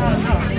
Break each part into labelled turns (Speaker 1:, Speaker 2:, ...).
Speaker 1: ถ่าย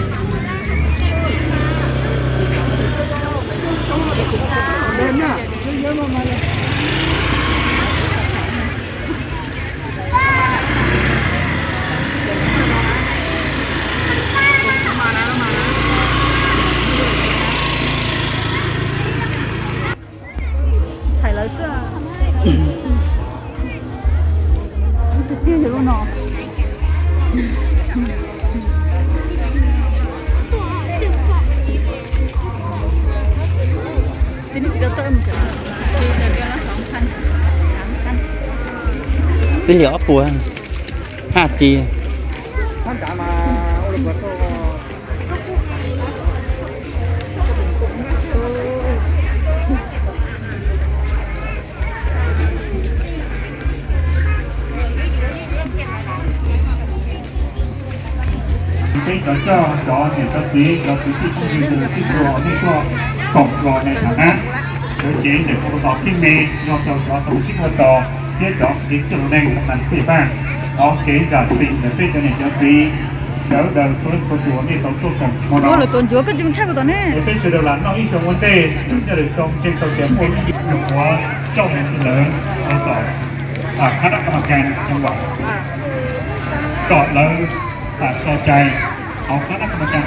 Speaker 1: เป็
Speaker 2: นเหลียวปัว 5G
Speaker 3: ท่านจ๋ามาโอลิมปิก
Speaker 4: ที่เราเจ้าจอเนี่ยก็คือเราคือที่ต้องมีตัวที่รอที่ก็กล่องรอในฐานะโดเจ๊เด็กประกอบที่มีนอกจากจอสมุชิกต่อเจ๊จอดิ้งจุดแรงมันที่บ้านเอาเก๋จากสิ่งแต่ที่จะเนี่ยจะฟีเดี๋ยวเดินฟื้นตัวตัวนี่ต้องตัวของมโน
Speaker 1: โอ้เราตัวจัวก็จึงแท้กันตอนนี้
Speaker 4: เดี๋ยวเป็นเสือหลังนอกอีกสองวันเต้จะได้ตรงเจนตัวเจ้าคนที่อยู่หัวเจ้าแม่เสนอไปต่อคณะกรรมการจังหวัดก่อนแล้วตัดต่อใจของคณะกรรมกา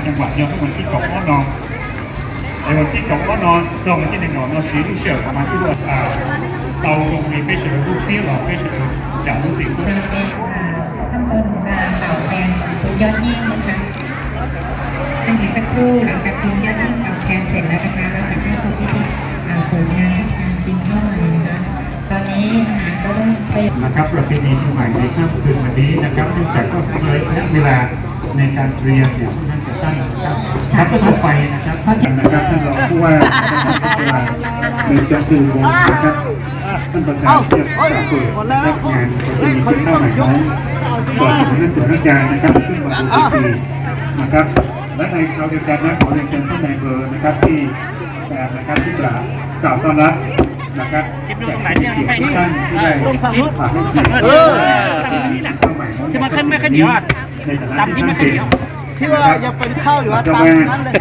Speaker 4: รจังหวัดยกให้วันที่ของอ้อนอนในวันที่ของอ้อนอนตรงวันที่หนึ่งหนอนเราซื้อลูกเสือมาที่ว่าอ่าเราลงมีไม่เสือลูกเสี้ยหรอไม่เสืออย่างลูกสิ่งที่
Speaker 5: ขั้นตอนของการเป่าแคนคุณยอดยิ่งนะคะซึ่งอีกสักครู่หลังจากคุณยอดยิ่งเป่าแคนเสร็จแล้วนะคะเราจะเข้าสู่พิธีอ่าเปิดงานเทศกาลกินข้าวใหม่นะคะ ตอนนี้นะคะก็เริ่มทยอย
Speaker 4: นะครับประเพณีปีใหม่ในค่ำคืนวันนี้นะครับเนื่องจากว่าเลยระยะเวลาในการเตรียมเนี่ยค่อนข้างจะสั้นนะครับครับก็ต่อไปนะครับนะครับท่านรองผู้ว่าในจังหวัดวงศ์นะครับ ท่านประธานเทียบจากเปิดนะงานประเพณีกินข้าวใหม่น้องก่อนถึงนั้นส่วนราชการนะครับซึ่งวันที่สี่นะครับและในคราวเดียวกันนะขอเรียนเชิญท่านนายอำเภอนะครับที่แปดนะครับที่กล่าวกล่าวต้อนรับนะครับจากที่เกียรติทุกท่านที่ได้ฝากให้เกียรติ
Speaker 3: เออ
Speaker 4: จะมาขึ้นไม่ขึ้นเดียวในฐานะที่ไม่ขึ้นเดียว
Speaker 3: ที่ว่ายังเป็นข้าวอยู่ว่าตา
Speaker 4: ม
Speaker 3: นั้นเลย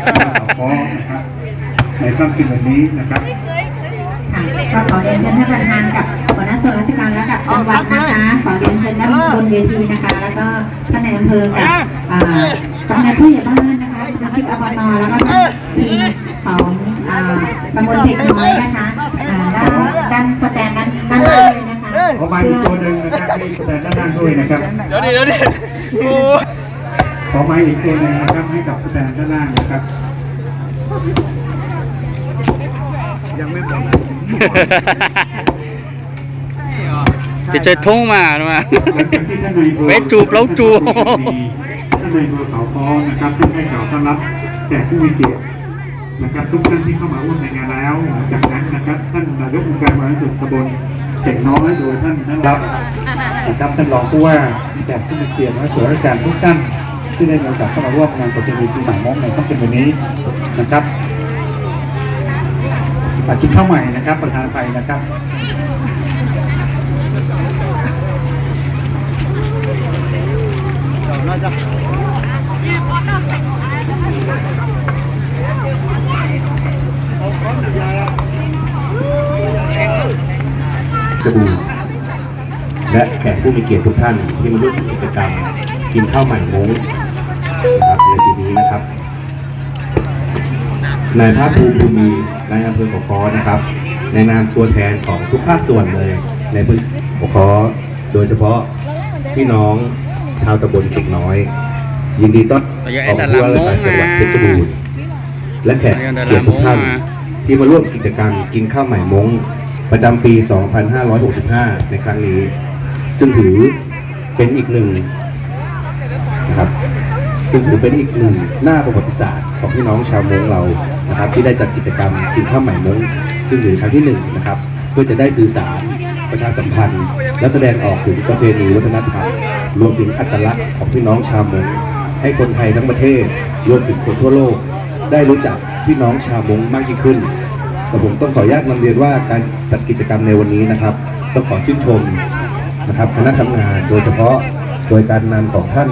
Speaker 4: ขอนะครับในค่ำคืนวันนี้นะครับ
Speaker 5: ค่ะก็ขอเรียนเชิญท่านประธานกับหัวหน้าส่วนราชการและกับจังหวัดนะคะขอเรียนเชิญด้านบนเวทีนะคะ แล้วก็ท่านในอำเภอกับอ่ากำนันผู้ใหญ่บ้านนะคะสมาชิกอบนแล้วก็ทีมของอ่าตำบลเทคน้อยนะคะอ่าด้านด้านสแตนด้านด้านล่างเลยนะคะ
Speaker 4: ขอมาอีกตัวหนึ่งนะครับให้แสดงด้านล่างด้วยนะครับ
Speaker 3: เดี๋ยวดิเดี๋ยวดิโอ้
Speaker 4: ขอมาอีกตัวหนึ่งนะครับให้กับแสดงด้านล่างนะครับ
Speaker 3: ยังไม่หมด
Speaker 2: ไปเจอทุ่งมาหรือมา
Speaker 4: หลังจากที่ท่านนายอำเภอ
Speaker 2: เว้ยจูบแล้วจูบ
Speaker 4: ท่านนายอำเภอเขาค้อนะครับซึ่งให้กล่าวต้อนรับแขกผู้มีเกียรตินะครับทุกท่านที่เข้ามาร่วมในงานแล้วหลังจากนั้นนะครับท่านนายกองค์การบริหารส่วนตำบลเจ็กน้อยโดยท่านท่านรับนะครับท่านรองผู้ว่าแขกผู้มีเกียรติและส่วนราชการทุกท่านที่ได้มีโอกาสเข้ามาร่วมงานประเพณีปีใหม่มงในค่ำคืนวันนี้นะครับ ฝากกินข้าวใหม่นะครับ ประธานภัยนะครับ
Speaker 3: น่าจะ
Speaker 6: สบู่และแขกผู้มีเกียรติทุกท่านที่มาร่วมกิจกรรมกินข้าวใหม่มุ้งนะครับในปีนี้นะครับ นายภาคภูมิภูมีนายอำเภอขอคอนะครับ ในนามตัวแทนของทุกภาคส่วนเลย ในพื้นขอคอโดยเฉพาะพี่น้องชาวตำบลเด็กน้อย ยินดีต้อนรับของผู้ว่าราชการจังหวัดเพชรบูรณ์และแขกเกียรติทุกท่านที่มาร่วมกิจกรรมกินข้าวใหม่มงประจำปี 2565 ในครั้งนี้ ซึ่งถือเป็นอีกหนึ่งนะครับซึ่งถือเป็นอีกหนึ่งหน้าประวัติศาสตร์ของพี่น้องชาวมงเรา นะครับที่ได้จัดกิจกรรมกินข้าวใหม่มงซึ่งถือครั้งที่หนึ่งนะครับ เพื่อจะได้สื่อสารประชาสัมพันธ์ และแสดงออกถึงประเพณีวัฒนธรรมรวมถึงอัตลักษณ์ของพี่น้องชาวมงให้คนไทยทั้งประเทศ รวมถึงคนทั่วโลก ได้รู้จักพี่น้องชาวมงมากยิ่งขึ้นแต่ผมต้องขออนุญาตนำเรียนว่าการจัดกิจกรรมในวันนี้นะครับต้องขอชื่นชมนะครับคณะทำงานโดยเฉพาะโดยการนำของท่าน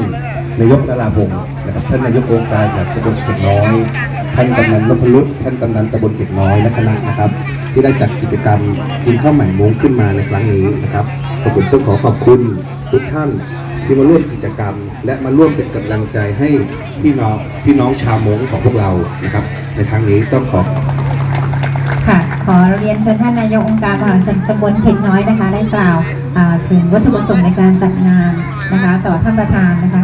Speaker 6: นายกนราพงศ์นะครับท่านนายกองค์การจากตำบลเก็กน้อย ท่านกำนันนพรุษท่านกำนันตำบลเก็กน้อยและคณะนะครับ ที่ได้จัดกิจกรรมกินข้าวใหม่ม้งขึ้นมาในครั้งนี้นะครับผมต้องขอขอบคุณทุกท่านที่มาร่วมกิจกรรม และมาร่วมเป็นกำลังใจให้พี่น้องพี่น้องชาวมงของพวกเรานะครับ ในครั้งนี้ต้องขอ
Speaker 5: ค่ะขอเรียนเชิญท่านนายกองค์การมหาส่วนตำบลเข็กน้อยนะคะ ได้กล่าวอ่าถึงวัตถุประสงค์ในการจัดงานนะคะ ต่อท่านประธานนะคะ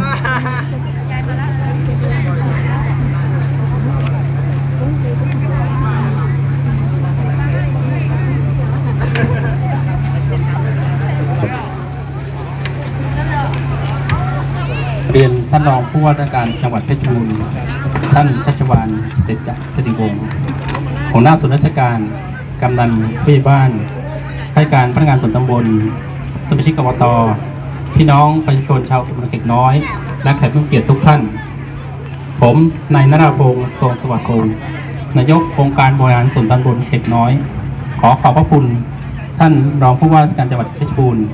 Speaker 7: เรียนท่านรองผู้ว่าราชการจังหวัดเพชรบูรณ์ท่านชัชวานเดชจักรสิริวงศ์หัวหน้าส่วนราชการกำนันผู้ใหญ่บ้านข้าราชการพนักงานส่วนตำบล สมาชิกกบตพี่น้องประชาชนชาวตำบลเก็กน้อย และแขกผู้เกียรติทุกท่าน ผมนายนราพงศ์ทรงสวัสดิ์พงนายกองค์การบริหารส่วนตำบลเก็กน้อย ขอขอบพระคุณท่านรองผู้ว่าราชการจังหวัดเพชรบูรณ์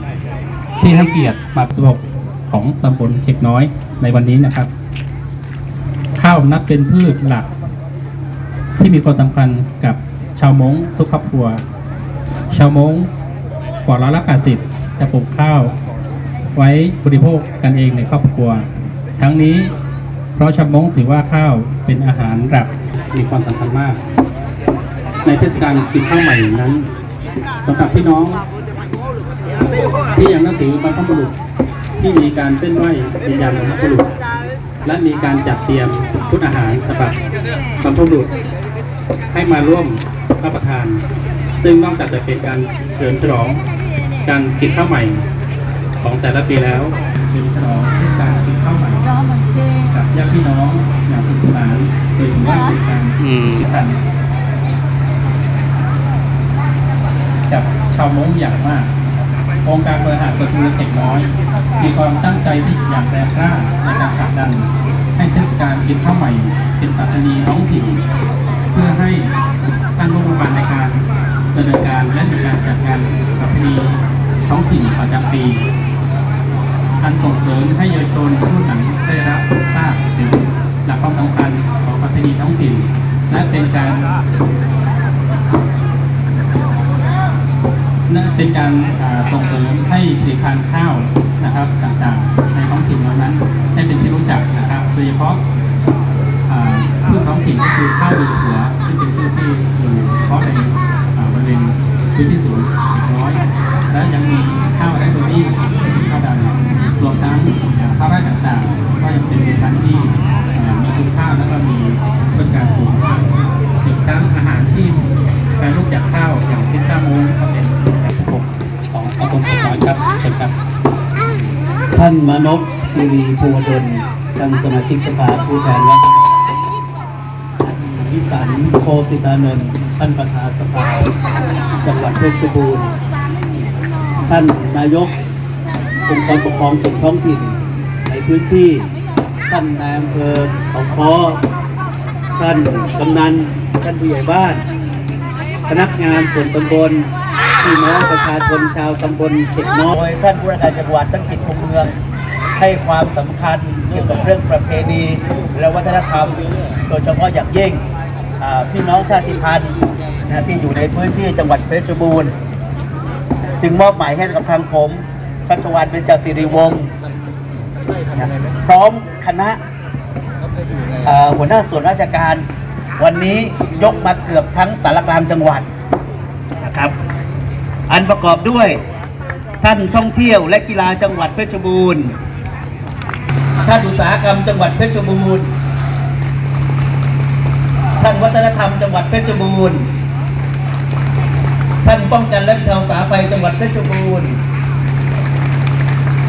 Speaker 7: ที่ให้เกียรติมาสบ ของตำบลเข็กน้อยในวันนี้นะครับ ข้าวนับเป็นพืชหลัก ที่มีความสำคัญกับชาวมงทุกครอบครัว ชาวมงกว่าร้อยละ80จะปลูกข้าว ไว้บริโภคกันเองในครอบครัว ทั้งนี้เพราะชาวมงถือว่าข้าวเป็นอาหารหลักมีความสำคัญมาก ในเทศกาลกินข้าวใหม่นั้นสำหรับพี่น้อง ที่ยังนับถือบรรพบุรุษ ที่มีการเส้นไหว้วิญญาณบรรพบุรุษ และมีการจัดเตรียมพุทธอาหารสำหรับบรรพบุรุษให้มาร่วมรับประทาน ซึ่งนอกจากจะเป็นการเฉลิมฉลองการกินข้าวใหม่ของแต่ละปีแล้วเป็นฉลองกาลกินข้าวใหม่กับญาติพี่น้องอย่างสนุกสนานโดยเฉพาเป็นการกันกับชาวมงอย่างมาก องค์การบริหารส่วนตำบลเด็กน้อย มีความตั้งใจที่อย่างแรงกล้าในการผลักดัน ให้เทศกาลกินข้าวใหม่เป็นประเพณีท้องถิ่นเพื่อให้ตั้งงบประมาณในการดำเนินการและในการจัดงานประเพณีท้องถิ่นประจำปีอันส่งเสริมให้เยาวชนผู้หนังได้รับทราบถึงหลักความสำคัญของประเพณีท้องถิ่นและเป็นการ นั่นเป็นการส่งเสริมให้ผลิตภัณฑ์ข้าวนะครับต่างๆในท้องถิ่นเหล่านั้นให้เป็นที่รู้จักนะครับโดยเฉพาะพืชท้องถิ่นก็คือข้าวดีหัวซึ่งเป็นพืชที่อยู่เฉพาะในบริเวณพื้นที่สูงน้อย และยังมีข้าวไรซ์เบอรี่ข้าวดำรวมทั้งข้าวไร่ต่างๆก็ยังเป็นผลิตภัณฑ์ที่มีคุณค่าและก็มีบริการสูงอีกทั้งอาหารที่แปรรูปจากข้าวอย่างพิซซ่ามูนก็เป็น ครับเชิญครับ
Speaker 2: ท่านมานพคีรีภูวดลท่านสมาชิกสภาผู้แทนรัฐวิสันโคสิตานนท์ท่านประธานสภาจังหวัดเพชรบูรณ์ท่านนายกองค์กรปกครองส่วนท้องถิ่น ในพื้นที่ท่านนายอำเภอของคอท่านกำนันท่านผู้ใหญ่บ้านพนักงานส่วนตำบล พี่น้องประชาชนชาวตำบลเข็กน้อยท่านผู้ราชการจังหวัดทั้งกิจคุมเมือง ให้ความสำคัญเกี่ยวกับเรื่องประเพณีและวัฒนธรรม โดยเฉพาะอย่างยิ่งพี่น้องชาติพันธุ์นะที่อยู่ในพื้นที่จังหวัดเพชรบูรณ์ จึงมอบหมายให้กับทางผมชัชวานเบญจศิริวงศ์พร้อมคณะหัวหน้าส่วนราชการ วันนี้ยกมาเกือบทั้งสารกลางจังหวัดนะครับ อันประกอบด้วย ท่านท่องเที่ยวและกีฬาจังหวัดเพชรบูรณ์ ท่านอุตสาหกรรมจังหวัดเพชรบูรณ์ ท่านวัฒนธรรมจังหวัดเพชรบูรณ์ ท่านป้องกันและบรรเทาสาภัยจังหวัดเพชรบูรณ์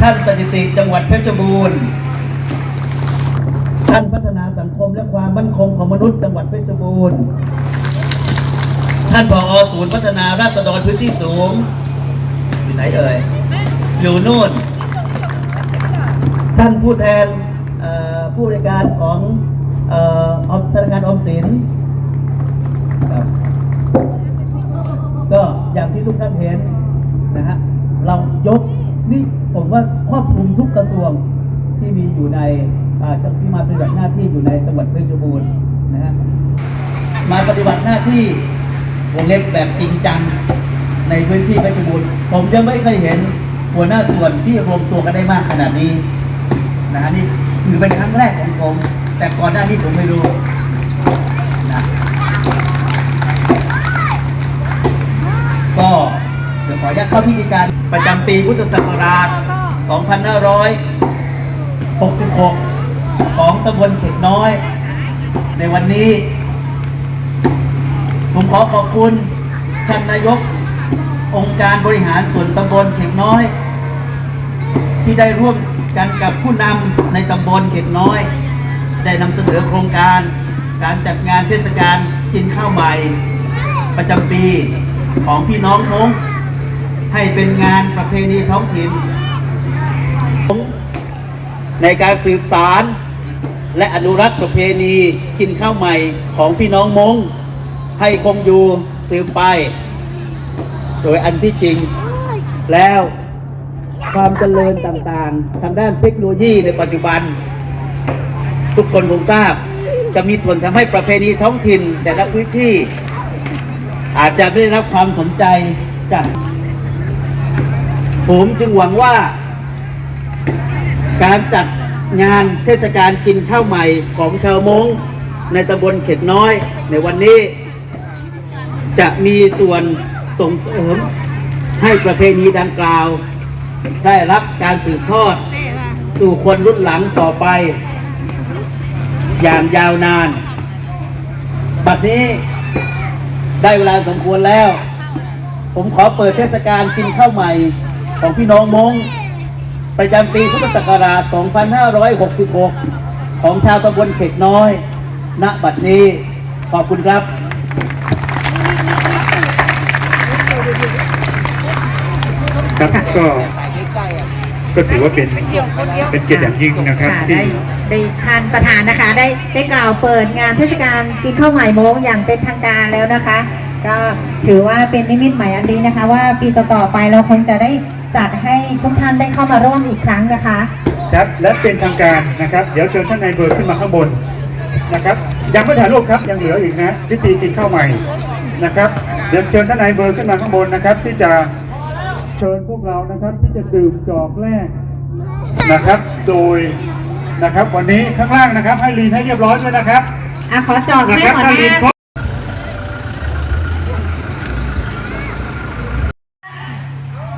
Speaker 2: ท่านสถิติจังหวัดเพชรบูรณ์ ท่านพัฒนาสังคมและความมั่นคงของมนุษย์จังหวัดเพชรบูรณ์ ท่านผอศูนย์พัฒนาราษฎรพื้นที่สูง อยู่ไหนเอ่ย อยู่นู่น ท่านผู้แทนผู้บริการของออมธนาคารอมสินก็อย่างที่ทุกท่านเห็นนะฮะเรายกนี่ผมว่าครอบคลุมทุกกระทรวงที่มีอยู่ในอ่าที่มาปฏิบัติหน้าที่อยู่ในจังหวัดเพชรบูรณ์นะฮะมาปฏิบัติหน้าที่ วงเล็บแบบจริงจังในพื้นที่เพชรบูรณ์ผมยังไม่เคยเห็นหัวหน้าส่วนที่รวมตัวกันได้มากขนาดนี้นะฮะนี่ถือเป็นครั้งแรกของผม แต่ก่อนหน้านี้ผมไม่รู้นะก็เดี๋ยวขออนุญาตเข้าพิธีการประจำปีพุทธศักราช 2566 ของตำบลเข็กน้อย ในวันนี้ ขอขอบคุณท่านนายกองค์การบริหารส่วนตำบลเข็กน้อย ที่ได้ร่วมกันกับผู้นำในตำบลเข็กน้อย ได้นำเสนอโครงการการจัดงานเทศกาลกินข้าวใหม่ ประจำปีของพี่น้องมงให้เป็นงานประเพณีท้องถิ่นในการสืบสารและอนุรักษ์ประเพณีกินข้าวใหม่ของพี่น้องมง ให้คงอยู่สืบไป โดยอันที่จริงแล้วความเจริญต่างๆ ทางด้านเทคโนโลยีในปัจจุบัน ทุกคนคงทราบ จะมีส่วนทำให้ประเพณีท้องถิ่น แต่ละพื้นที่ อาจจะไม่ได้รับความสนใจจากผมจึงหวังว่า การจัดงานเทศกาลกินข้าวใหม่ของชาวมงในตำบลเข็ดน้อยในวันนี้ จะมีส่วนส่งเสริมให้ประเพณีดังกล่าว ได้รับการสืบทอด สู่คนรุ่นหลังต่อไป อย่างยาวนาน บัดนี้ได้เวลาสมควรแล้ว ผมขอเปิดเทศกาลกินข้าวใหม่ของพี่น้องมงประจำปีพุทธศักราช 2566 ของชาวตำบลเขกน้อย ณ บัดนี้ ขอบคุณครับ
Speaker 4: ครับก็ก็ถือว่าเป็นเป็นเกียรติอย่างยิ่งนะครับ
Speaker 5: ค่ะ
Speaker 4: ที่
Speaker 5: ได้ได้ทานประธานนะคะ ได้ได้กล่าวเปิดงานเทศกาลกินข้าวใหม่โมงอย่างเป็นทางการแล้วนะคะ ก็ถือว่าเป็นนิมิตหมายอันดีนะคะ ว่าปีต่อๆไปเราคงจะได้จัดให้ทุกท่านได้เข้ามาร่วมอีกครั้งนะคะ
Speaker 4: ครับและเป็นทางการนะครับ เดี๋ยวเชิญท่านนายอำเบอร์ขึ้นมาข้างบนนะครับยังไม่ถ่ายรูปครับยังเหลืออีกนะพิธีกินข้าวใหม่นะครับเดี๋ยวเชิญท่านนายอำเบอร์ขึ้นมาข้างบนนะครับ ที่จะ เชิญพวกเรานะครับที่จะดื่มจอกแรกนะครับ โดยนะครับวันนี้ข้างล่างนะครับ ให้ลีนให้เรียบร้อยด้วยนะครับ
Speaker 5: อะขอจอด
Speaker 4: นะ
Speaker 5: ให้
Speaker 4: ครับ
Speaker 5: หัว
Speaker 4: ถ้า
Speaker 5: ห
Speaker 4: ลีน
Speaker 5: น้า
Speaker 4: ครบ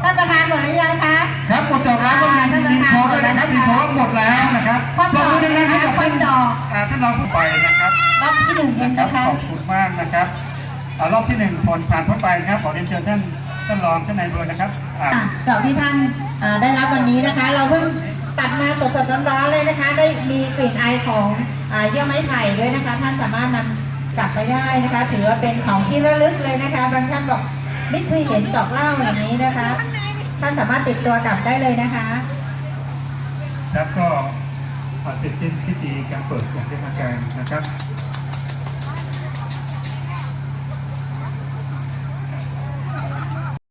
Speaker 5: ท่านประธานหมดหรือยังคะ
Speaker 4: ครับหมดจอกแล้วก็มีลีนโชว์ด้วยนะครับลีนโชว์หมดแล้วนะครับ
Speaker 5: ข้อจอก
Speaker 4: ปรบมือดังๆให้กับ
Speaker 5: ข้อจอก
Speaker 4: อ่าท่านรองผู้ไปนะครับ
Speaker 5: รอบที่หนึ่งเอง
Speaker 4: นะครับ
Speaker 5: นะคะ
Speaker 4: ขอบคุณมากนะครับอ่ารอบที่หนึ่งผลผ่านพ้นไปนะครับขอเรียนเชิญท่าน ท่านรองท่านนายอำเบอร์นะครับอ่า
Speaker 5: ค่ะดอกที่ท่านอ่าได้รับวันนี้นะคะ เราเพิ่งตัดมาสดๆร้อนๆเลยนะคะ ได้มีกลิ่นไอของอ่าเยื่อไม้ไผ่ด้วยนะคะ ท่านสามารถนำกลับไปได้นะคะ ถือว่าเป็นของที่ระลึกเลยนะคะ บางท่านบอกไม่เคยเห็นดอกเหล้าอย่างนี้นะคะ ท่านสามารถติดตัวกลับได้เลยนะคะ
Speaker 4: ครับก็เสร็จสิ้นพิธีการเปิดอย่างเป็นทางการนะครับ